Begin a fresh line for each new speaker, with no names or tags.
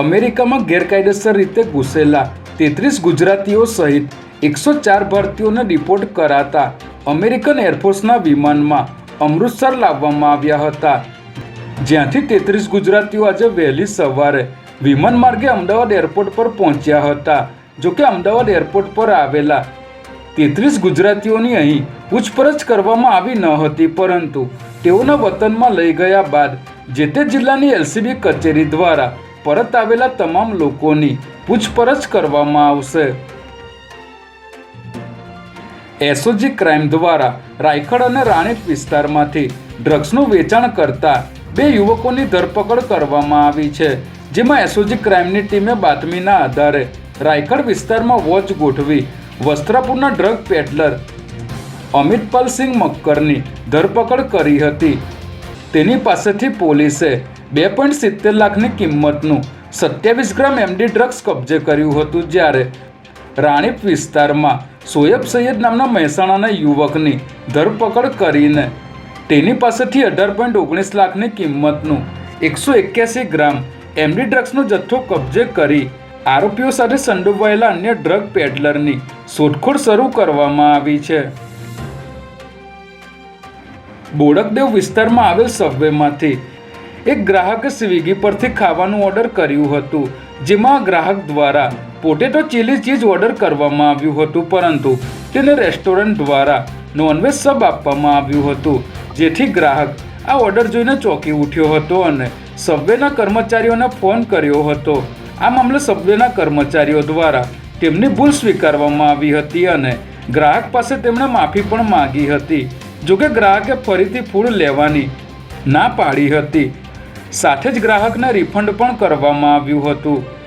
અમેરિકામાં ગેરકાયદેસર રીતે ઘૂસેલા તેત્રીસ ગુજરાતીઓ સહિત એકસો ચાર ભારતીયોને રિપોર્ટ કરાતા અમેરિકન એરફોર્સના વિમાનમાં અમૃતસર લાવવામાં આવ્યા હતા. જ્યાંથી તેત્રીસ ગુજરાતીઓ આજે વહેલી સવારે વિમાન માર્ગે અમદાવાદ એરપોર્ટ પર પહોંચ્યા હતા. જોકે અમદાવાદ એરપોર્ટ પર આવેલા તેત્રીસ ગુજરાતીઓની અહીં પૂછપરછ કરવામાં આવી ન હતી, પરંતુ તેઓના વતનમાં લઈ ગયા બાદ જે તે જિલ્લાની એલસીબી કચેરી દ્વારા પરત આવેલા તમામ લોકોની પૂછપરછ કરવામાં આવશે. એસઓજી ક્રાઇમ દ્વારા રાયખડ અને રાણીપ વિસ્તારમાંથી ડ્રગ્સનું વેચાણ કરતા બે યુવકોની ધરપકડ કરવામાં આવી છે, જેમાં એસઓજી ક્રાઇમની ટીમે બાતમીના આધારે રાયખડ વિસ્તારમાં વોચ ગોઠવી વસ્ત્રાપુરના ડ્રગ પેડલર અમિતપાલસિંહ મક્કરની ધરપકડ કરી હતી. તેની પાસેથી પોલીસે બે પોઈન્ટ સિત્તેર લાખની કિંમતનું સત્યાવીસ ગ્રામ એમડી ડ્રગ્સ કબજે કર્યું હતું જ્યારે રાણીપ વિસ્તારમાં સોયબ સૈયદ નામના મહેસાણાના યુવકની ધરપકડ કરીને તેની પાસેથી અઢાર પોઈન્ટ ઓગણીસ લાખની કિંમતનું એકસો એક્યાસી ગ્રામ એમડી ડ્રગ્સનો જથ્થો કબજે કરી આરોપીઓ સાથે સંડોવાયેલા અન્ય ડ્રગ પેડલરની શોધખોળ શરૂ કરવામાં આવી છે. બોડકદેવ વિસ્તારમાં આવેલ સબવેમાંથી એક ગ્રાહકે સ્વિગી પરથી ખાવાનું ઓર્ડર કર્યું હતું, જેમાં ગ્રાહક દ્વારા પોટેટો ચીલી ચીઝ ઓર્ડર કરવામાં આવ્યું હતું, પરંતુ તેને રેસ્ટોરન્ટ દ્વારા નોનવેજ સબ આપવામાં આવ્યું હતું, જેથી ગ્રાહક આ ઓર્ડર જોઈને ચોંકી ઉઠ્યો હતો અને સબવેના કર્મચારીઓને ફોન કર્યો હતો. આ મામલે સબવેના કર્મચારીઓ દ્વારા તેમની ભૂલ સ્વીકારવામાં આવી હતી અને ગ્રાહક પાસે તેમણે માફી પણ માંગી હતી, જોકે ગ્રાહકે ફરીથી ફૂડ લેવાની ના પાડી હતી. સાથે જ ગ્રાહકને રિફંડ પણ કરવામાં આવ્યું હતું.